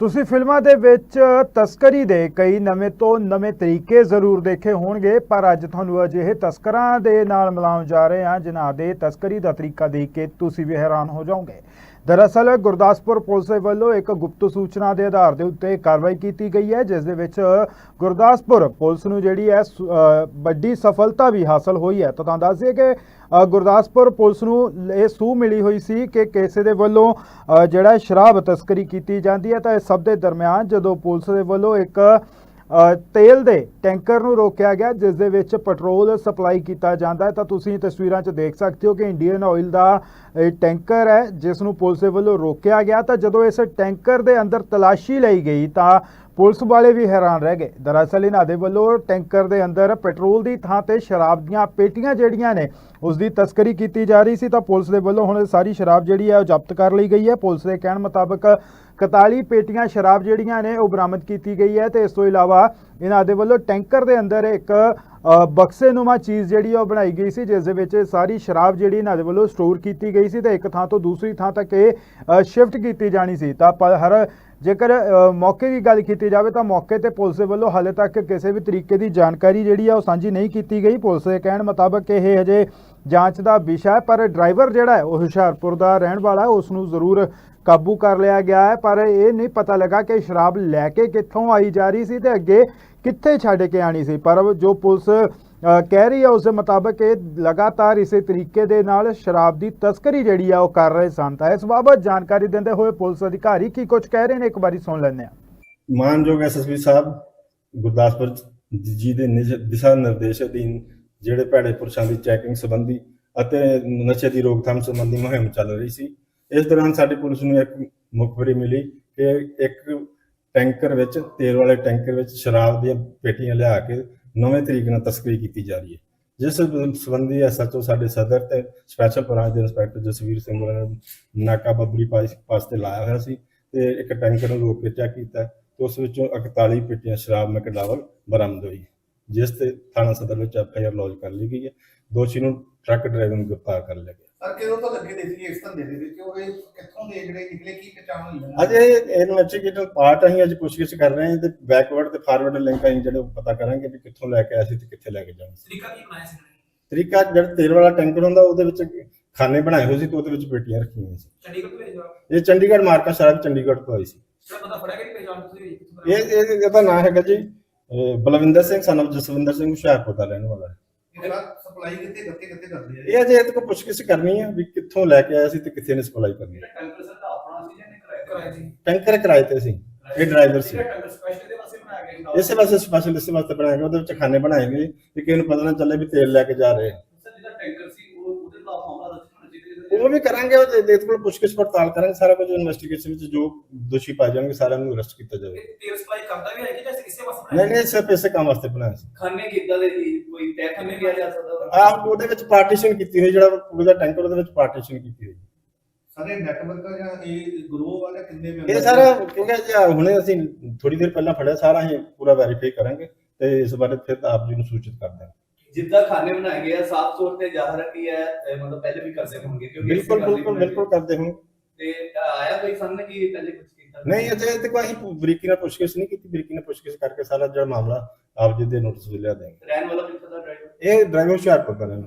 ਤੁਸੀਂ ਫਿਲਮਾਂ ਦੇ ਵਿੱਚ ਤਸਕਰੀ ਦੇ ਕਈ ਨਵੇਂ ਤੋਂ ਨਵੇਂ ਤਰੀਕੇ ਜ਼ਰੂਰ ਦੇਖੇ ਹੋਣਗੇ, ਪਰ ਅੱਜ ਤੁਹਾਨੂੰ ਅਜਿਹੇ ਤਸਕਰਾਂ ਦੇ ਨਾਲ ਮਿਲਾਉਣ ਜਾ ਰਹੇ ਹਾਂ, ਜਿਨ੍ਹਾਂ ਦੇ ਤਸਕਰੀ ਦਾ ਤਰੀਕਾ ਦੇਖ ਕੇ ਤੁਸੀਂ ਵੀ ਹੈਰਾਨ ਹੋ ਜਾਓਗੇ। ਦਰਅਸਲ ਗੁਰਦਾਸਪੁਰ ਪੁਲਿਸ ਦੇ ਵੱਲੋਂ ਇੱਕ ਗੁਪਤ ਸੂਚਨਾ ਦੇ ਆਧਾਰ ਦੇ ਉੱਤੇ ਕਾਰਵਾਈ ਕੀਤੀ ਗਈ ਹੈ, ਜਿਸ ਦੇ ਵਿੱਚ ਗੁਰਦਾਸਪੁਰ ਪੁਲਿਸ ਨੂੰ ਜਿਹੜੀ ਹੈ ਵੱਡੀ ਸਫਲਤਾ ਵੀ ਹਾਸਲ ਹੋਈ ਹੈ। ਤਾਂ ਤੁਹਾਨੂੰ ਦੱਸ ਦਈਏ ਕਿ ਗੁਰਦਾਸਪੁਰ ਪੁਲਿਸ ਨੂੰ ਇਹ ਸੂਹ ਮਿਲੀ ਹੋਈ ਸੀ ਕਿ ਕਿਸੇ ਦੇ ਵੱਲੋਂ ਜਿਹੜਾ ਸ਼ਰਾਬ ਤਸਕਰੀ ਕੀਤੀ ਜਾਂਦੀ ਹੈ। ਤਾਂ ਇਹ ਸਭ ਦੇ ਦਰਮਿਆਨ ਜਦੋਂ ਪੁਲਿਸ ਦੇ ਵੱਲੋਂ ਇੱਕ ਤੇਲ ਦੇ ਟੈਂਕਰ ਨੂੰ ਰੋਕਿਆ ਗਿਆ, ਜਿਸ ਦੇ ਵਿੱਚ ਪੈਟਰੋਲ ਸਪਲਾਈ ਕੀਤਾ ਜਾਂਦਾ ਹੈ। ਤਾਂ ਤੁਸੀਂ ਤਸਵੀਰਾਂ 'ਚ ਦੇਖ ਸਕਦੇ ਹੋ ਕਿ ਇੰਡੀਅਨ ਆਇਲ ਦਾ ਇਹ ਟੈਂਕਰ ਹੈ, ਜਿਸ ਨੂੰ ਪੁਲਿਸ ਦੇ ਵੱਲੋਂ ਰੋਕਿਆ ਗਿਆ। ਤਾਂ ਜਦੋਂ ਇਸ ਟੈਂਕਰ ਦੇ ਅੰਦਰ ਤਲਾਸ਼ੀ ਲਈ ਗਈ, ਤਾਂ ਪੁਲਿਸ ਵਾਲੇ ਵੀ ਹੈਰਾਨ ਰਹਿ ਗਏ। ਦਰਅਸਲ ਇਹਨਾਂ ਦੇ ਵੱਲੋਂ ਟੈਂਕਰ ਦੇ ਅੰਦਰ ਪੈਟਰੋਲ ਦੀ ਥਾਂ ਤੇ ਸ਼ਰਾਬ ਦੀਆਂ ਪੇਟੀਆਂ ਜਿਹੜੀਆਂ ਨੇ, ਉਸ ਦੀ ਤਸਕਰੀ ਕੀਤੀ ਜਾ ਰਹੀ ਸੀ। ਤਾਂ ਪੁਲਿਸ ਦੇ ਵੱਲੋਂ ਹੁਣ ਇਹ ਸਾਰੀ ਸ਼ਰਾਬ ਜਿਹੜੀ ਹੈ ਉਹ ਜ਼ਬਤ ਕਰ ਲਈ ਗਈ ਹੈ। ਪੁਲਿਸ ਦੇ ਕਹਿਣ ਮੁਤਾਬਕ 41 ਪੇਟੀਆਂ ਸ਼ਰਾਬ ਜਿਹੜੀਆਂ ਨੇ ਉਹ ਬਰਾਮਦ ਕੀਤੀ ਗਈ ਹੈ ਤੇ ਇਸ ਤੋਂ ਇਲਾਵਾ ਇਹਨਾਂ ਦੇ ਵੱਲੋਂ ਟੈਂਕਰ ਦੇ ਅੰਦਰ ਇੱਕ ਅ, ਬਕਸੇਨੁਮਾ ਚੀਜ਼ ਜਿਹੜੀ ਆ ਉਹ ਬਣਾਈ ਗਈ ਸੀ ਜਿਸ ਦੇ ਵਿੱਚ ਸਾਰੀ ਸ਼ਰਾਬ ਜਿਹੜੀ ਇਹਨਾਂ ਦੇ ਵੱਲੋਂ ਸਟੋਰ ਕੀਤੀ ਗਈ ਸੀ ਤੇ ਇੱਕ ਥਾਂ ਤੋਂ ਦੂਸਰੀ ਥਾਂ ਤੱਕ ਇਹ ਸ਼ਿਫਟ ਕੀਤੀ ਜਾਣੀ ਸੀ। ਤਾਂ ਹਰ ਜੇਕਰ ਮੌਕੇ ਦੀ ਗੱਲ ਕੀਤੀ ਜਾਵੇ ਤਾਂ ਮੌਕੇ ਤੇ ਪੁਲਿਸ ਦੇ ਵੱਲੋਂ ਹਾਲੇ ਤੱਕ ਕਿਸੇ ਵੀ ਤਰੀਕੇ ਦੀ ਜਾਣਕਾਰੀ ਜਿਹੜੀ ਆ ਉਹ ਸਾਂਝੀ ਨਹੀਂ ਕੀਤੀ ਗਈ। ਪੁਲਿਸ ਦੇ ਕਹਿਣ ਮੁਤਾਬਕ ਇਹ ਹਜੇ ਜਾਂਚ ਦਾ ਵਿਸ਼ਾ ਹੈ ਪਰ ਡਰਾਈਵਰ ਜਿਹੜਾ ਹੈ ਉਹ ਹੁਸ਼ਿਆਰਪੁਰ ਦਾ ਰਹਿਣ ਵਾਲਾ ਹੈ ਉਸ ਨੂੰ ਜ਼ਰੂਰ ਕਾਬੂ ਕਰ ਲਿਆ ਗਿਆ ਹੈ, ਪਰ ਇਹ ਨਹੀਂ ਪਤਾ ਲੱਗਾ ਕਿ ਸ਼ਰਾਬ ਲੈ ਕੇ ਕਿੱਥੋਂ ਆਈ ਜਾ ਰਹੀ ਸੀ ਤੇ ਅੱਗੇ ਕਿੱਥੇ ਛੱਡ ਕੇ ਆਣੀ ਸੀ। ਪਰ ਜੋ ਪੁਲਿਸ ਕਹਿ ਰਹੀ ਹੈ, ਉਸ ਦੇ ਮੁਤਾਬਕ ਇਹ ਲਗਾਤਾਰ ਇਸੇ ਤਰੀਕੇ ਦੇ ਨਾਲ ਸ਼ਰਾਬ ਦੀ ਤਸਕਰੀ ਜਿਹੜੀ ਆ, ਉਹ ਕਰ ਰਹੇ ਸਨ। ਤਾਂ ਇਸ ਬਾਬਤ ਜਾਣਕਾਰੀ ਦਿੰਦੇ ਹੋਏ ਪੁਲਿਸ ਅਧਿਕਾਰੀ ਕੀ ਕੁਝ ਕਹਿ ਰਹੇ ਨੇ, ਇੱਕ ਵਾਰੀ ਸੁਣ ਲੈਂਦੇ ਹਾਂ। ਮਾਨਯੋਗ ਐਸਐਸਪੀ ਸਾਹਿਬ, ਗੁਰਦਾਸਪੁਰ ਜੀ ਦੇ ਦਿਸ਼ਾ ਨਿਰਦੇਸ਼ ਅਧੀਨ ਜਿਹੜੇ ਭੈੜੇ ਪੁਰਸ਼ਾਂ ਦੀ ਚੈਕਿੰਗ ਸੰਬੰਧੀ ਅਤੇ ਨਸ਼ੇ ਦੀ ਰੋਕਥਾਮ ਸੰਬੰਧੀ ਮੁਹਿੰਮ ਚੱਲ ਰਹੀ ਸੀ ਇਸ ਦੌਰਾਨ ਸਾਡੀ ਪੁਲਿਸ ਨੂੰ ਇੱਕ ਮੁਖਬਰੀ ਮਿਲੀ ਕਿ ਇੱਕ ਟੈਂਕਰ ਵਿੱਚ, ਤੇਲ ਵਾਲੇ ਟੈਂਕਰ ਵਿੱਚ ਸ਼ਰਾਬ ਦੀਆਂ ਪੇਟੀਆਂ ਲਿਆ ਕੇ ਨਵੇਂ ਤਰੀਕੇ ਨਾਲ ਤਸਕਰੀ ਕੀਤੀ ਜਾ ਰਹੀ ਹੈ। ਜਿਸ ਸੰਬੰਧੀ ਐਸਐਚਓ ਸਾਡੇ ਸਦਰ ਤੇ ਸਪੈਸ਼ਲ ਬ੍ਰਾਂਚ ਦੇ ਇੰਸਪੈਕਟਰ ਜਸਵੀਰ ਸਿੰਘ ਹੋਰਾਂ ਨੇ ਨਾਕਾ ਬੱਬਰੀ ਪਾਸ ਪਾਸ ਤੇ ਲਾਇਆ ਹੋਇਆ ਸੀ ਤੇ ਇੱਕ ਟੈਂਕਰ ਨੂੰ ਰੋਕ ਕੇ ਚੈੱਕ ਕੀਤਾ ਤੇ ਉਸ ਵਿੱਚੋਂ 41 ਪੇਟੀਆਂ ਸ਼ਰਾਬ ਮੈਕਡਾਵਲ ਬਰਾਮਦ ਹੋਈ, ਜਿਸ ਤੇ ਥਾਣਾ ਸਦਰ ਵਿੱਚ ਐਫਆਈਆਰ ਲੌਂਚ ਕਰ ਲਈ ਗਈ ਹੈ। ਦੋਸ਼ੀ ਨੂੰ ਟਰੱਕ ਡਰਾਈਵਰ ਨੂੰ ਗ੍ਰਿਫਤਾਰ ਕਰ ਲਿਆ ਗਿਆ। ਸਰ ਕਿਦੋਂ ਤੋਂ ਲੱਗੇ ਦੇ ਸੀ ਇਸ ਧੰਦੇ ਦੇ ਵਿੱਚ? ਉਹ ਇਹ ਕਿੱਥੋਂ ਦੇ ਜਿਹੜੇ ਨਿਕਲੇ ਕੀ ਪਛਾਣ ਹੋਈ ਅੱਜ ਇਹ ਇਨਵੈਸਟੀਗੇਟਰ ਪਾਰਟ ਅਸੀਂ ਅੱਜ ਪੁੱਛਗਿੱਛ ਕਰ ਰਹੇ ਹਾਂ ਤੇ ਬੈਕਵਰਡ ਤੇ ਫਾਰਵਰਡ ਲਿੰਕ ਅਸੀਂ ਜਿਹੜੇ ਉਹ ਪਤਾ ਕਰਾਂਗੇ ਵੀ ਕਿੱਥੋਂ ਲੈ ਕੇ ਆਏ ਸੀ ਤੇ ਕਿੱਥੇ ਲੈ ਕੇ ਜਾਣਾ ਸੀ। ਤਰੀਕਾ ਕੀ ਬਣਾਇਆ ਸੀ ਤਰੀਕਾ ਜਿਹੜਾ ਤੇਲ ਵਾਲਾ ਟੈਂਕਰ ਹੁੰਦਾ ਉਹਦੇ ਵਿੱਚ ਖਾਨੇ ਬਣਾਏ ਹੋਏ ਸੀ ਤੇ ਉਹਦੇ ਵਿੱਚ ਪੇਟੀਆਂ ਰੱਖੀਆਂ ਸੀ। ਚੰਡੀਗੜ੍ਹ ਤੋਂ ਭੇਜਿਆ? ਇਹ ਚੰਡੀਗੜ੍ਹ ਮਾਰਕਾ ਸ਼ਰਾਬ ਚੰਡੀਗੜ੍ਹ ਤੋਂ ਆਈ ਸੀ। ਫੜਿਆ ਤੁਸੀਂ ਇਹ ਇਹ ਇਹਦਾ ਨਾਮ ਹੈਗਾ ਜੀ ਬਲਵਿੰਦਰ ਸਿੰਘ ਸਨ ਜਸਵਿੰਦਰ ਸਿੰਘ ਹੁਸ਼ਿਆਰਪੁਰ ਦਾ ਰਹਿਣ ਵਾਲਾ ਹੈ। ਸਪਲਾਈ ਕਿੱਥੇ ਕਿੱਥੇ ਕਿੱਥੇ ਕਰਦੇ ਆ ਇਹ ਅਜੇ ਕੋਲ ਪੁੱਛਗਿੱਛ ਕਰਨੀ ਹੈ ਵੀ ਕਿੱਥੋਂ ਲੈ ਕੇ ਆਇਆ ਸੀ ਤੇ ਕਿੱਥੇ ਨੇ ਸਪਲਾਈ ਕਰਨੀ ਹੈ ਟੈਂਕਰ ਸਰ ਦਾ ਆਪਣਾ ਸੀ ਜਾਂ ਕਰਾਇਆ ਕਰਾਇਆ ਸੀ? ਟੈਂਕਰ ਕਿਰਾਏ ਤੇ ਸੀ। ਇਹ ਡਰਾਈਵਰ ਸੀ ਟੈਂਕਰ ਸਪੈਸ਼ਲ ਦੇ ਵਾਸਤੇ ਬਣਾਇਆ ਗਿਆ? ਸੀ ਇਸੇ ਵਾਸਤੇ ਸਪੈਸ਼ਲ ਇਸੇ ਵਾਸਤੇ ਬਣਾਇਆ ਗਿਆ। ਉਹਦੇ ਵਿੱਚ ਖਾਨੇ ਬਣਾਏ ਗਏ। ਕਿ ਕਿਸੇ ਨੂੰ ਪਤਾ ਨਾ ਚੱਲੇ ਵੀ ਤੇਲ ਲੈ ਕੇ ਜਾ ਰਹੇ ਆ। ਸਰ ਜਿਹਦਾ ਟੈਂਕਰ ਸੀ ਉਹ ਉਹਦੇ ਖਿਲਾਫ ਮਾਮਲਾ ਦਰਜ ਹੋਣਾ ਚਾਹੀਦਾ ਉਹ ਵੀ ਕਰਾਂਗੇ ਉਹਦੇ ਇਹਦੇ ਕੋਲ ਪੁੱਛਗਿੱਛ ਪੜਤਾਲ ਕਰਾਂਗੇ ਸਾਰਾ ਕੁਝ ਇਨਵੈਸਟੀਗੇਸ਼ਨ ਵਿੱਚ ਜੋ ਦੋਸ਼ੀ ਪਾਏ ਜਾਣਗੇ ਸਾਰਿਆਂ ਨੂੰ ਅਰੈਸਟ ਕੀਤਾ ਜਾਵੇਗਾ। ਇਹ ਤੇਲ ਸਪਲਾਈ ਕਰਦਾ ਵੀ ਹੈ ਕਿ ਜਾਂ ਇਸੇ ਵਾਸਤੇ ਨਹੀਂ ਨਹੀਂ ਸਿਰਫ ਇਸੇ ਕੰਮ ਵਾਸਤੇ ਬਣਾਇਆ ਸੀ। ਖਾਨੇ ਕਿੱਦਾਂ ਦੇ ਸੀ ਕੋਈ ਤੈਅ ਖਾਨੇ ਕਿਹਾ ਜਾ ਸਕਦਾ ਆਹ ਉਹਦੇ ਵਿੱਚ ਪਾਰਟੀਸ਼ਨ ਕੀਤੀ ਹੋਈ ਜਿਹੜਾ ਪੂਰੇ ਦਾ ਟੈਂਕਰ ਉਹਦੇ ਵਿੱਚ ਪਾਰਟੀਸ਼ਨ ਕੀਤੀ ਹੋਈ। ਸਾਰੇ ਨੈਟਵਰਕ ਜਾਂ ਇਹ ਗਰੋਹ ਵਾਲੇ ਕਿੰਨੇ ਮੈਂਬਰ ਇਹ ਸਾਰਾ ਕਿਉਂਕਿ ਹੁਣੇ ਅਸੀਂ ਥੋੜੀ ਦੇਰ ਪਹਿਲਾਂ ਫੜਿਆ ਸਾਰਾ ਅਸੀਂ ਪੂਰਾ ਵੈਰੀਫਾਈ ਕਰਾਂਗੇ ਤੇ ਇਸ ਬਾਰੇ ਫਿਰ ਆਪ ਜੀ ਨੂੰ ਸੂਚਿਤ ਕਰ ਦਾਂਗੇ ਜਿੱਦਾਂ ਖਾਨੇ ਬਣਾਏ ਗਏ ਆ ਸਾਫ਼ ਤੌਰ ਤੇ ਜ਼ਾਹਰ ਹੈ ਕਿ ਇਹ ਮਤਲਬ ਪਹਿਲੇ ਵੀ ਕਰਦੇ ਹੋਣਗੇ ਕਿਉਂਕਿ ਬਿਲਕੁਲ ਬਿਲਕੁਲ ਬਿਲਕੁਲ ਕਰਦੇ ਹਾਂ ਤੇ ਆਇਆ ਕੋਈ ਸਾਹਮਣੇ ਕਿ ਪਹਿਲੇ ਕੁਝ ਕੀਤਾ ਨਹੀਂ ਅਜੇ ਤੇ ਕੋਈ ਅਸੀਂ ਬਰੀਕੀ ਨਾਲ ਪੁੱਛਗਿੱਛ ਨਹੀਂ ਕੀਤੀ ਬਰੀਕੀ ਨਾਲ ਪੁੱਛਗਿੱਛ ਕਰਕੇ ਸਾਰਾ ਜਿਹੜਾ ਮਾਮਲਾ ਆਪ ਜੀ ਦੇ ਨੋਟਿਸ ਲਿਆ ਦੇਵਾਂਗੇ। ਰਹਿਣ ਵਾਲਾ ਕਿੱਥੇ ਦਾ ਡਰਾਈਵਰ ਇਹ ਡਰਾਈਵਰ ਹੁਸ਼ਿਆਰਪੁਰ ਦਾ ਰਹਿਣ